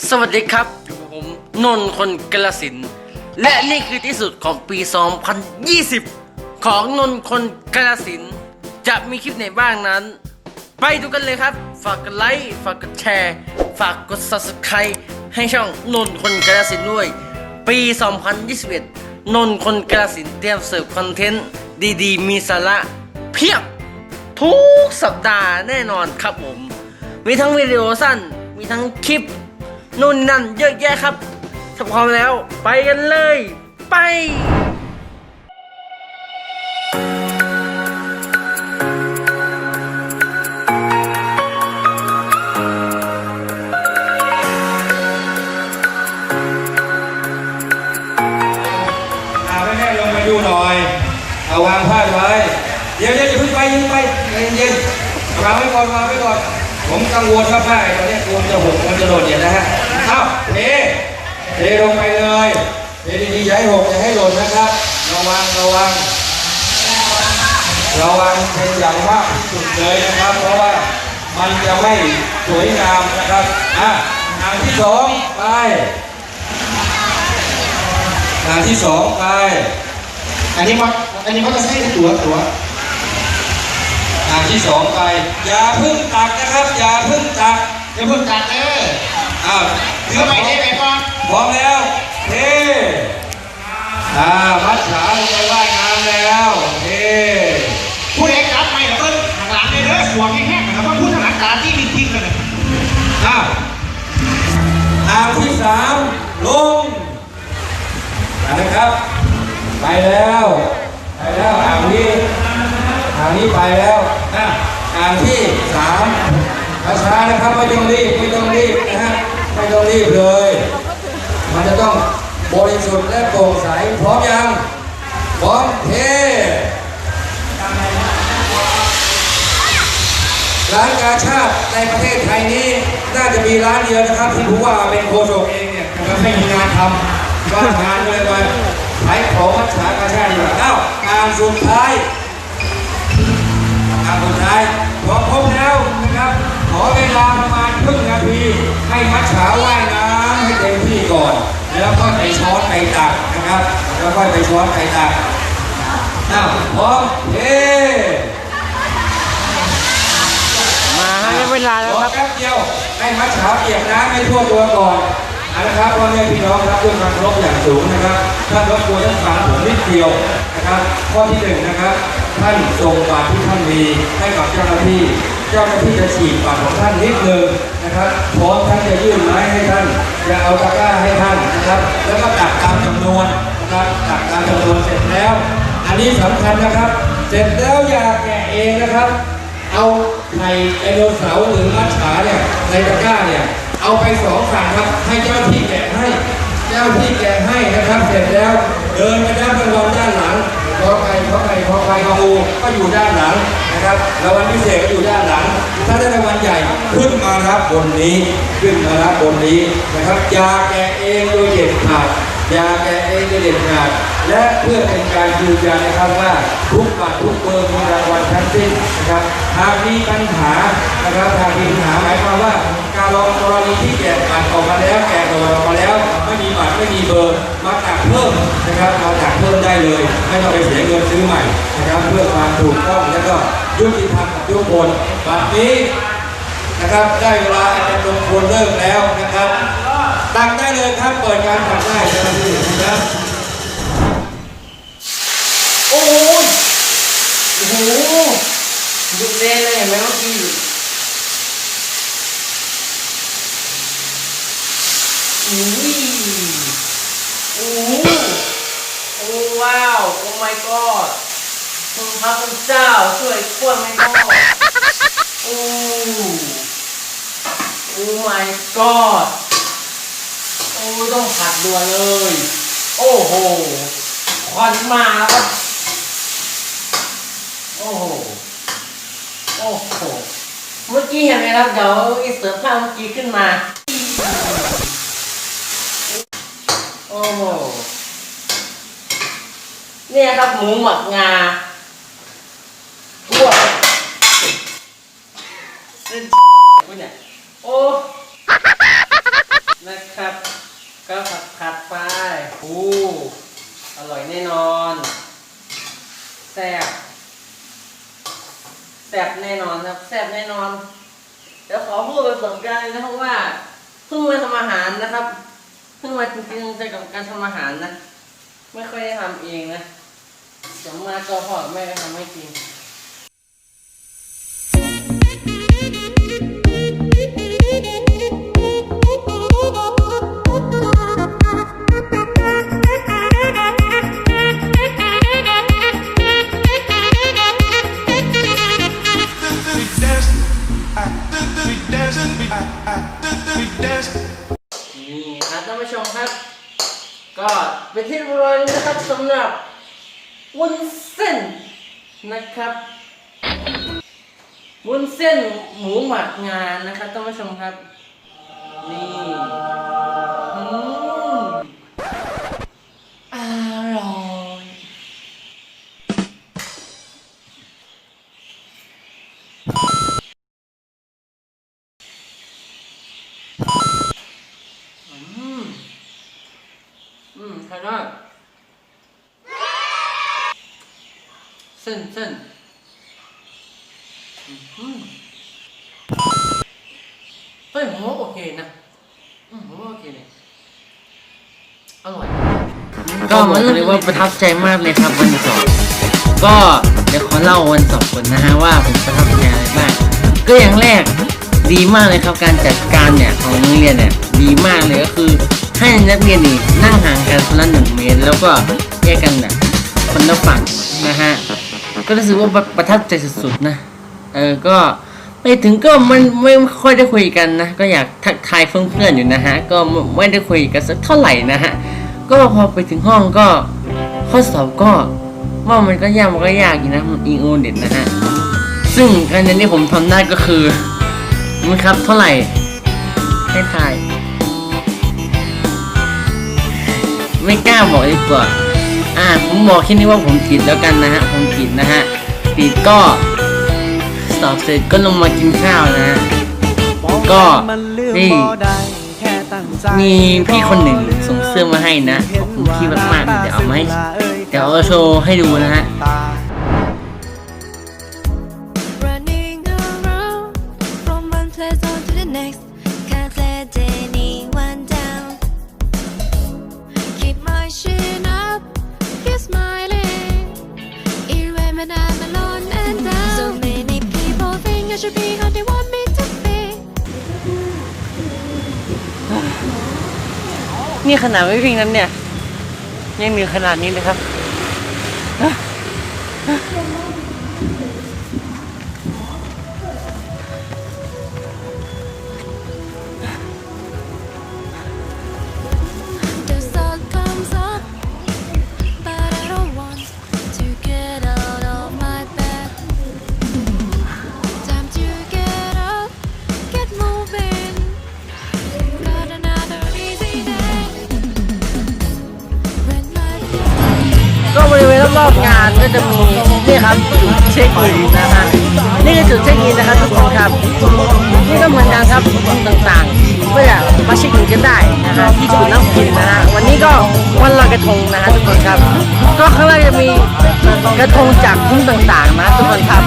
สวัสดีครับอยู่กับผมนนท์คนกละสิน และนี่คือที่สุดของปี 2020 ของนนท์คนกละสิน จะมีคลิปไหนบ้างนั้น ไปดูกันเลยครับ ฝากกดไลค์ฝากกดแชร์ ฝากกด subscribe ให้ช่องนนท์คนกละสินด้วย ปี 2021 นนท์คนกละสินเตรียมเสิร์ฟคอนเทนต์ดีๆ มีสาระเพียบทุกสัปดาห์แน่นอนครับผม มีทั้งวิดีโอสั้น มีทั้งคลิป นู่นนั่นเยอะแยะครับถ้าพร้อมแล้ว ไปกันเลย ไป อาแม่แม่ลงมาดูหน่อย เอาวางพาไว้ เดี๋ยวเดี๋ยวอย่าเพิ่งไปอยิงไปเย็นๆวางไว้ก่อนวางไว้ก่อน ผมกังวลว่าผ้าไอ้ตัวเนี้กลัวมันจะหกมันจะหล่นเนี่ยนะฮะเอ้าเทเทลงไปเลยเทดีๆอย่าให้หกอย่าให้หล่นนะครับ ระวังระวัง ระวังเป็นอย่างมากที่สุดเลยนะครับ เพราะว่ามันจะไม่สวยงามนะครับอะอ่างที่สองไปอ่างที่สองไปอันนี้มันอันนี้มันจะใช้ตัวตัว ที่สองไป อย่าเพึ่งตักนะครับ อย่าเพึ่งตักเดี๋ยวเพิ่งตัดเด้ออ้าวเดี๋ยวไปเด้ไปก่อนพร้อมแล้วเทอ่ามัดขาลงไปว่ายน้ำแล้วเทผู้เอกรับไปแล้วเพิ่งทางหลังเลยเด้อสวมแห้งๆนะครับว่าพูดทางหลังตาที่มีทิ้งกันเลยอะอ่างที่สามลงนะครับ ไปแล้ว ไปแล้วอ่างนี้อ่างนี้ไปแล้วอะอ่างที่สามช้าๆนะครับไม่ต้องรีบไม่ต้องรีบนะฮะไม่ต้องรีบเลย มันจะต้องบริสุทธิ์และโปร่งใสพร้อมยังพร้อมเทร้านกาชาติในประเทศไทยนี้น่าจะมีร้านเดียวนะครับ ที่ผู้ว่าเป็นโฆษกเองเนี่ยไม่มีงานทำว่างานเลยมาขายของมัจฉากาชาติดีกว่าเอ้าอ่านสุดท้าย สุดท้ายพอครบแล้วนะครับ ขอเวลาประมาณครึ่งนาที ให้มัจฉาว่ายน้ำให้เต็มที่ก่อน แล้วก็ไปช้อนไปตักนะครับ แล้วก็ไปช้อนไปตักอ้าวพร้อมเฮ้มาให้เวลาแล้วรอครับแป๊บเดียวให้มัดขาเปียกน้ำให้ทั่วตัวก่อน เอาละครับพ่อแม่พี่น้องครับด้วยความเคารพอย่างสูงนะครับ ท่านรบกวนท่านฟังผมนิดเดียวนะครับ ข้อที่หนึ่งนะครับ ท่านส่งบัตรที่ท่านมีให้กับเจ้าหน้าที่ เจ้าหน้าที่จะฉีกบัตรของท่านนิดหนึ่งนะครับพร้อมท่านจะยื่นไม้ให้ท่านจะเอาตะกร้าให้ท่านนะครับ แล้วก็ตักตามจำนวนนะครับตักตามจำนวนเสร็จแล้ว อันนี้สำคัญนะครับ เสร็จแล้วอย่าแกะเองนะครับ เอาไข่ไดโนเสาร์หรือมัจฉาเนี่ยในตะกร้าเนี่ย เอาไปสองสั่งครับ ให้เจ้าที่แกะให้ เจ้าที่แกะให้นะครับ เสร็จแล้ว เดินไปด้านบนด้านหลังพอไข่ขอไข่ขอไข่องูก็อยู่ด้านหลังนะครับรางวัลพิเศษก็อยู่ด้านหลัง ถ้าได้รางวัลใหญ่ขึ้นมารับบนนี้ ขึ้นมารับบนนี้นะครับยาแกะเองโดยเด็ดขาด ย่าแกะเองโดยเด็ดขาดและเพื่อเป็นการยืนยันนะครับว่าทุกบัตรทุกเบอร์มีรางวัลทั้งสิ้นนะครับหากมีปัญหานะครับหากมีปัญหาหมายความว่า การลองกรณีที่แกะบัตรออกมาแล้วแกะตัวออกมาแล้ว ไม่มีบัตรไม่มีเบอร์มาตักเพิ่มนะครับมาตักเพิ่มได้เลย ไม่ต้องไปเสียเงินซื้อใหม่นะครับ เพื่อความถูกต้องและก็ยุติธรรมกับทุกคนบัตรนี้นะครับได้เวลาอาจารย์ลงควรเริ่มแล้วนะครับ ตักได้เลยครับ เปิดการตักได้เจ้าหน้าที่ครับ โอ้ยโอ้โหดุเด่นเลยเห็นไหมเมื่อกี้อุ้ยโอ้โหโอ้ว้าว โอ้ my god คุณพระคุณเจ้าช่วยกล้วไม่ก็โอ้ โอ้ my god อ้ต้องผัดด่วนเลย โอ้โหควันมาแล้วครับ โอ้โห โอ้โห เมื่อกี้เห็นไหมครับ เดี๋ยวอีเสริมภาเมื่อกี้ขึ้นมา โอ้โห เนี่ยครับหมูหมักงาทั่วเส้นเนี่ยโอ้ ผัดผัดไปอู้อร่อยแน่นอนแซ่บแซ่บแน่นอนครับแซ่บแน่นอน เดี๋ยวขอพูดประสบการณ์นะครับว่าเพิ่งมาทำอาหารนะครับเพิ่งมาจริงๆใจกับการทำอาหารนะ ไม่ค่อยได้ทำเองนะเดี๋มาก็พ่อแม่ทำให้กิน นี่ครับท่านผู้ชมครับ ก็เป็นที่เรียบร้อยนะครับสำหรับวุ้นเส้นนะครับวุ้นเส้นหมูหมักงานนะครับท่านผู้ชมครับ นี่ นเส้นเฮ้ยผมว่าโอเคนะผมว่าโอเคเลยอร่อยก็มันเรียกว่าประทับใจมากเลยครับวันสอบก็เดี๋ยวขอเล่าวันสอบก่อนนะฮะว่าผมประทับใจอะไรบ้างก็อย่างแรกดีมากเลยครับการจัดการเนี่ยของโรงเรียนเนี่ยดีมากเลยก็คือให้นักเรียนนี่นั่งห่างกันคนละหนึ่งเมตร แล้วก็แยกกันแบบคนละฝั่งนะฮะ ก็รู้สึกว่าประทับใจสุดๆนะเออก็ไปถึงก็มันไม่ค่อยได้คุยกันนะ ก็อยากทักทายเพื่อนๆอยู่นะฮะ ก็ไม่ได้คุยกันสักเท่าไหร่นะฮะ ก็พอไปถึงห้องก็ข้อสอบก็ว่ามันก็ยากมันก็ยากอยู่นะมันอิงโอเด็ดนะฮะ ซึ่งคะแนนที่ผมทำได้ก็คือมันครับเท่าไหร่ให้ทาย ไม่กล้าบอกดีกว่า อ่าผมบอกแค่นี้ว่าผมติดแล้วกันนะฮะผมติดนะฮะติดก็สอบเสร็จก็ลงมากินข้าวนะฮะก็นี่มีพี่คนหนึ่งส่งเสื้อมาให้นะขอบคุณพี่มากๆเดี๋ยวเอามาให้เดี๋ยวเอาโชว์ให้ดูนะฮะ นี่ขนาดไม่วิ่งนั้นเนี่ย ยังเหนื่อยขนาดนี้เลยครับ ช็คอินนะฮะนี่คือจุดเช็คอินนะครับทุกคนครับนี่ก็เหมือนกันครับจุดต่างๆ เพื่อมาเช็คอินกันได้นะฮะที่จุดน้ำกินนะฮะวันนี้ก็วันลอยกระทงนะฮะทุกคนครับ ก็ข้างล่างจะมีกระทงจากทุ่งต่างๆนะทุกคนครับ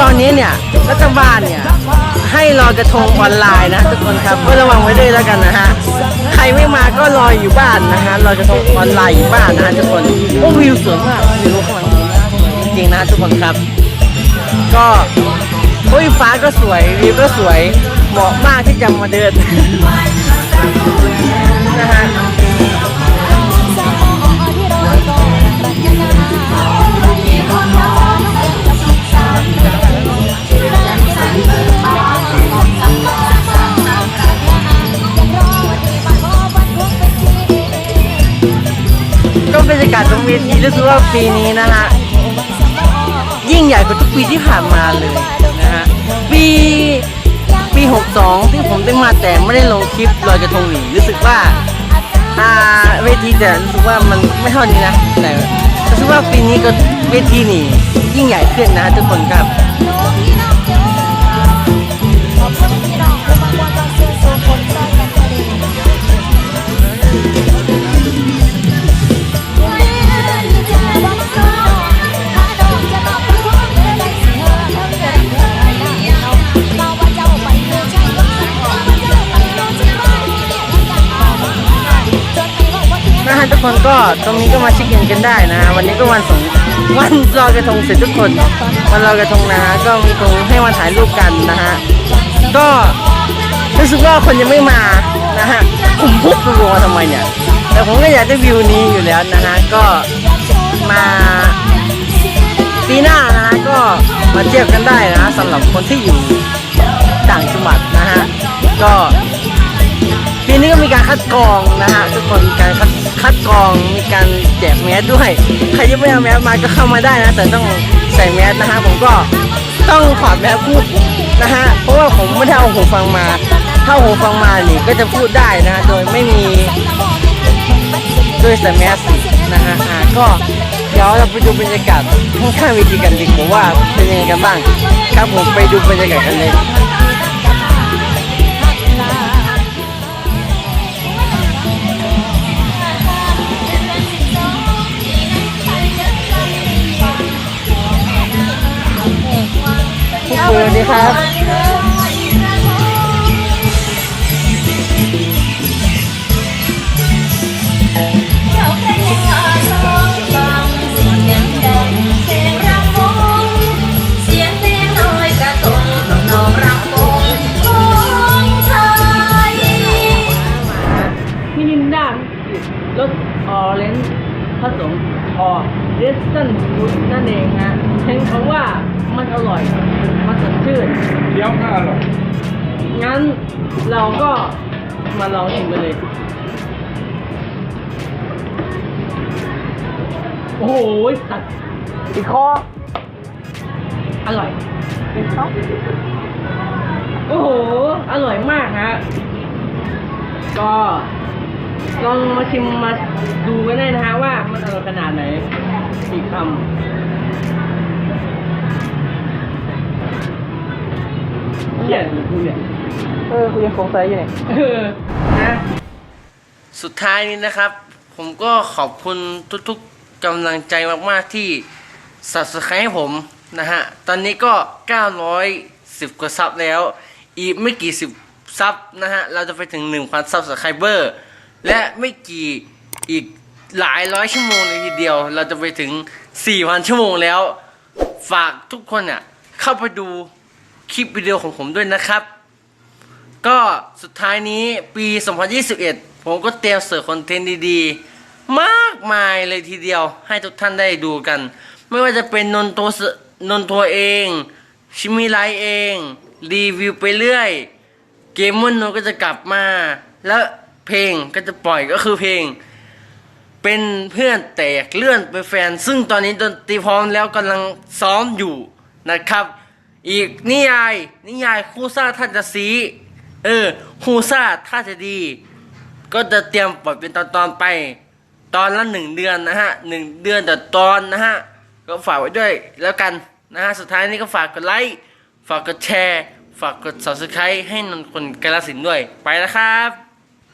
ตอนนี้เนี่ยรัฐบาลเนี่ยให้รอยกระทงออนไลน์นะทุกคนครับก็ระวังไว้ด้วยแล้วกันนะฮะใครไม่มาก็รออยู่บ้านนะฮะรอยกระทงออนไลน์อยู่บ้านนะฮะทุกคนโอ้วิวสวยมากวิวข้างหลังจริงๆนะทุกคนครับ ก็โอ้ยฟ้าก็สวยวิวก็สวยเหมาะมากที่จะมาเดินนะฮะากาศตรงเวทีรู้สึกว่าปีนี้นะฮะยิ่งใหญ่กว่าทุกปีที่ผ่านมาเลยนะฮะปีปี 62 ที่ผมได้มาแต่ไม่ได้ลงคลิปลอยกระทงหนีรู้สึกว่าอ่าเวทีแต่รู้สึกว่ามันไม่เท่านี้นะแต่รู้สึกว่าปีนี้ก็เวทีนี่ยิ่งใหญ่ขึ้นนะทุกคนครับ คนก็ตรงนี้ก็มาเช็คอินกันได้นะ วันนี้ก็วันสงวันลอยกระทงเสร็จทุกคนวันลอยกระทงนะฮะก็มีตรงให้มาถ่ายรูปกันนะฮะก็รู้สึกว่าคนยังไม่มานะฮะผมพูดรัวๆทำไมเนี่ยแต่ผมก็อยากได้วิวนี้อยู่แล้วนะฮะก็มาปีหน้านะฮะก็มาเที่ยวกันได้นะฮะสำหรับคนที่อยู่ต่างจังหวัดนะฮะก็ นี้ก็มีการคัดกรองนะฮะทุกคนมีการคัดคัดกรองมีการแจกแมสด้วย ใครที่ไม่เอาแมสมาก็เข้ามาได้นะ แต่ต้องใส่แมสนะฮะผมก็ต้องถอดแมสพูดนะฮะเพราะว่าผมไม่ได้เอาหูฟังมาถ้าหูฟังมานี่ก็จะพูดได้นะะโดยไม่มีโดยใส่แมสนะฮะอ่าก็เดี๋ยวเราไปดูบรรยากาศข้างๆเวทีกันดีกว่าว่าเป็นยังไงกันบ้างครับผมไปดูบรรยากาศกันเลย สวัสดีครับ มาลองชิมกันเลย โอ้โหตัดอีกคออร่อย โอ้โห อร่อยมากฮะ ก็ลองมาชิมมาดูกันได้นะฮะว่ามันอร่อยขนาดไหนอีกคำเขียนหรือกูเนี่ย เออคุณยังสงสัยอยู่เนี่ย เออนะ สุดท้ายนี้นะครับ ผมก็ขอบคุณทุกๆกำลังใจมากๆที่ subscribe ให้ผมนะฮะ ตอนนี้ก็ 910 กว่าซับแล้ว อีกไม่กี่สิบซับนะฮะ เราจะไปถึง 1,000 subscriber และไม่กี่อีกหลายร้อยชั่วโมงเลยทีเดียว เราจะไปถึง 4,000 ชั่วโมงแล้ว ฝากทุกคนอะเข้าไปดูคลิปวิดีโอของผมด้วยนะครับ ก็สุดท้ายนี้ปี 2021 ผมก็เตรียมเสิร์ฟคอนเทนต์ดีๆ มากมายเลยทีเดียวให้ทุกท่านได้ดูกัน ไม่ว่าจะเป็นนนตัวนนตัวเอง ชิมิไลเอง รีวิวไปเรื่อย เกมมอนโนก็จะกลับมา แล้วเพลงก็จะปล่อยก็คือเพลง เป็นเพื่อนแตกเลื่อนไปนแฟน ซึ่งตอนนี้ดนตรีพร้อมแล้วกำลังซ้อมอยู่นะครับ อีกนิยายนิยายคู่ซ่าท่านจะสี เออคูซ่าถ้าจะดี ก็จะเตรียมปล่อยเป็นตอนๆไป ตอนละหนึ่งเดือนนะฮะหนึ่งเดือนแต่ตอนนะฮะ ก็ฝากไว้ด้วยแล้วกันนะฮะ สุดท้ายนี้ก็ฝากกดไลค์ ฝากกดแชร์ ฝากกด subscribe ให้นนคนกาลสินด้วย ไปแล้วครับ